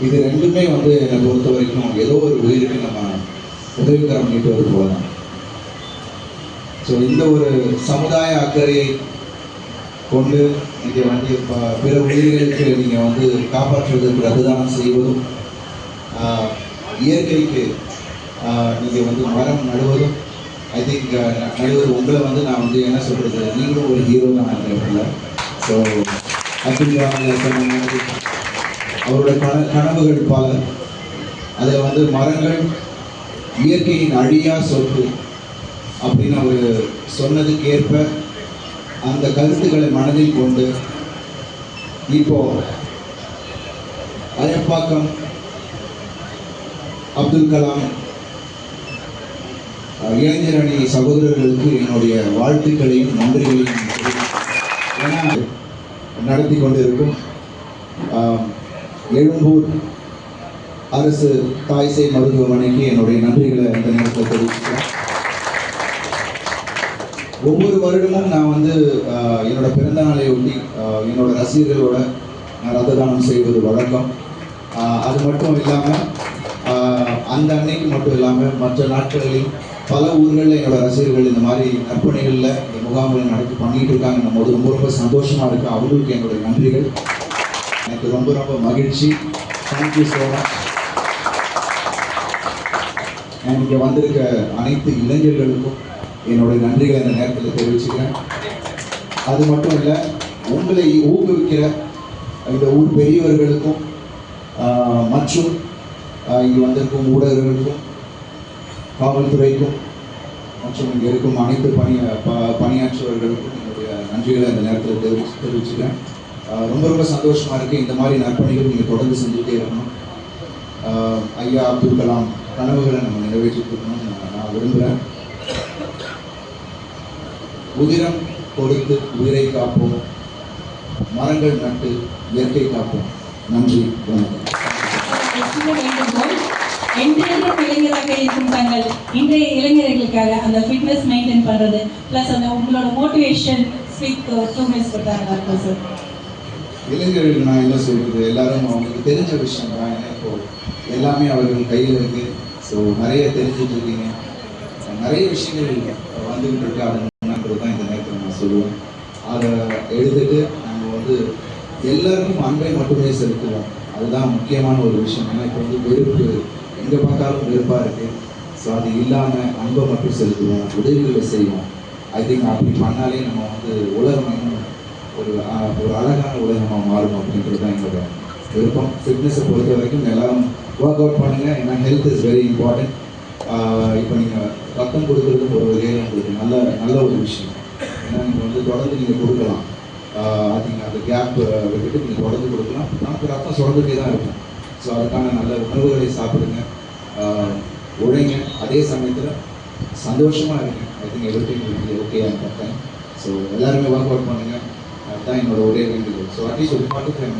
இது ரெண்டுமே வந்து என்னை பொறுத்த வரைக்கும் ஏதோ ஒரு உயிருக்கு நம்ம உதவிகரம் பண்ணிட்டு போல போகலாம் ஸோ இந்த ஒரு சமுதாய அக்கறையை கொண்டு நீங்கள் வந்து ப- பிற உயிர்களுக்கு நீங்கள் வந்து காப்பாற்றுவதற்கு ரத்துதானம் செய்வதும் இயற்கைக்கு நீங்கள் வந்து மரம் நடுவதும் ஐ திங்க் நடுவது உங்களை வந்து நான் வந்து என்ன சொல்கிறது நீங்களும் ஒரு ஹீரோ தான் நான் ஸோ அப்துல் அவருடைய கன கனவுகள் பல அதில் வந்து மரங்கள் இயற்கையின் அழியா சொத்து அப்படின்னு அவர் சொன்னதுக்கேற்ப அந்த கருத்துக்களை மனதில் கொண்டு இப்போ அயப்பாக்கம் அப்துல் கலாம் இளைஞர் அணி சகோதரர்களுக்கு என்னுடைய வாழ்த்துக்களையும் நன்றிகளையும் நடத்தி கொண்டிருக்கும் எழும்பூர் அரசு தாய்சே மருத்துவமனைக்கு என்னுடைய நன்றிகளை இந்த நேரத்தில் தெரிவிச்சுக்கிறேன். ஒவ்வொரு வருடமும் நான் வந்து என்னோட பிறந்த நாளை ஒட்டி என்னோட ரசிகர்களோட நான் ரத்த தானம் செய்வது வழக்கம். அது மட்டும் இல்லாமல் அந்த அன்னைக்கு மட்டும் இல்லாமல் மற்ற நாட்களில் பல ஊர்களில் என்னோட ரசிகர்கள் இந்த மாதிரி நற்பணிகளில் இந்த முகாம்களை நடத்தி பண்ணிட்டு இருக்காங்க. நம்ம ரொம்ப ரொம்ப சந்தோஷமா இருக்கு. அவங்களுக்கு என்னுடைய நன்றிகள். எனக்கு ரொம்ப ரொம்ப மகிழ்ச்சி. தேங்க்யூ ஸோ மச் இங்கே வந்திருக்க அனைத்து இளைஞர்களுக்கும் என்னுடைய நன்றிகளை இந்த நேரத்தில் தெரிவிச்சுக்கிறேன். அது மட்டும் இல்லை உங்களை ஊக்குவிக்கிற இந்த ஊர் பெரியவர்களுக்கும் மற்றும் இங்கே இங்கு வந்திருக்கும் ஊடகர்களுக்கும் காவல்துறைக்கும் மற்றும் இங்கே இருக்கும் அனைத்து பணிய ப பணியாற்றுவர்களுக்கும் என்னுடைய நன்றிகளை இந்த நேரத்தில் தெரிவிச்சு தெரிவிச்சுக்கிறேன். ரொம்ப ரொம்ப சந்தோஷமா இருக்கு. இந்த மாதிரி நற்பணிகள் நீங்கள் தொடர்ந்து செஞ்சுட்டே இருக்கணும். ஐயா அப்துல் கலாம் கனவுகளை நம்ம நிறைவேற்றி கொடுக்கணும்னு நான் விரும்புகிறேன் உதிரம் கொடுத்து உயிரை காப்போம். மரங்கள் நட்டு இயற்கை காப்போம். நன்றி வணக்கம். சின்ன என்றென்றும் இளைஞராக இருக்கும் தங்கள் இன்றைய இளைஞர்களுக்காக அந்த ஃபிட்னஸ் மெயின்டைன் பண்றது ப்ளஸ் அந்த உங்களோட மோட்டிவேஷன் ஸ்பீக் டூ மினிட்ஸ் கொடுத்தாங்க இருக்கும் சார் இளைஞர்களுக்கு நான் என்ன சொல்கிறது எல்லாரும் அவங்களுக்கு தெரிஞ்ச விஷயம் தான் ஏன்னா இப்போ எல்லாமே அவர்கள் கையில் இருக்கு. ஸோ நிறைய தெரிஞ்சுட்டு இருக்கீங்க. நிறைய விஷயங்கள் வந்துகிட்டு இருக்கு. அது தான் இந்த நேரத்தில் நான் சொல்லுவேன். அதை எழுதிட்டு நம்ம வந்து எல்லாருக்கும் அன்பை மட்டுமே செலுத்துவோம். அதுதான் முக்கியமான ஒரு விஷயம். ஏன்னா இப்போ வந்து வெறுப்பு எங்கே பார்த்தாலும் வெறுப்பாக இருக்கு. ஸோ அது இல்லாமல் அன்பை மட்டும் செலுத்துவோம். உதவிகளை செய்வோம். ஐ திங்க் அப்படி பண்ணாலே நம்ம வந்து உலகம் ஒரு ஒரு அழகான உலகமாக மாறும் அப்படின்றது தான் எங்களோட விருப்பம். ஃபிட்னஸை பொறுத்த வரைக்கும் எல்லாம் ஒர்க் அவுட் பண்ணுங்கள் ஏன்னா ஹெல்த் இஸ் வெரி இம்பார்ட்டன்ட் இப்போ நீங்கள் ரத்தம் கொடுக்குறதும் ஒரு வகையில் உங்களுக்கு நல்ல நல்ல ஒரு விஷயம். ஏன்னா நீங்கள் வந்து தொடர்ந்து நீங்கள் கொடுக்கலாம். ஐ அந்த கேப் விட்டுட்டு நீங்கள் தொடர்ந்து கொடுக்கலாம். நமக்கு ரத்தம் சுரந்துட்டே தான் இருக்கும். ஸோ அதுக்கான நல்ல உணவுகளை சாப்பிடுங்க. உழைங்க. அதே சமயத்தில் சந்தோஷமாக இருங்க. I think everything okay and time so எல்லாருமே ஒர்க் அவுட் பண்ணுங்கள் அதுதான் என்னோட ஒரே வேண்டுகோள் ஸோ அட்லீஸ்ட் ஒரு ஃபார்ட்டி ஃபைவ்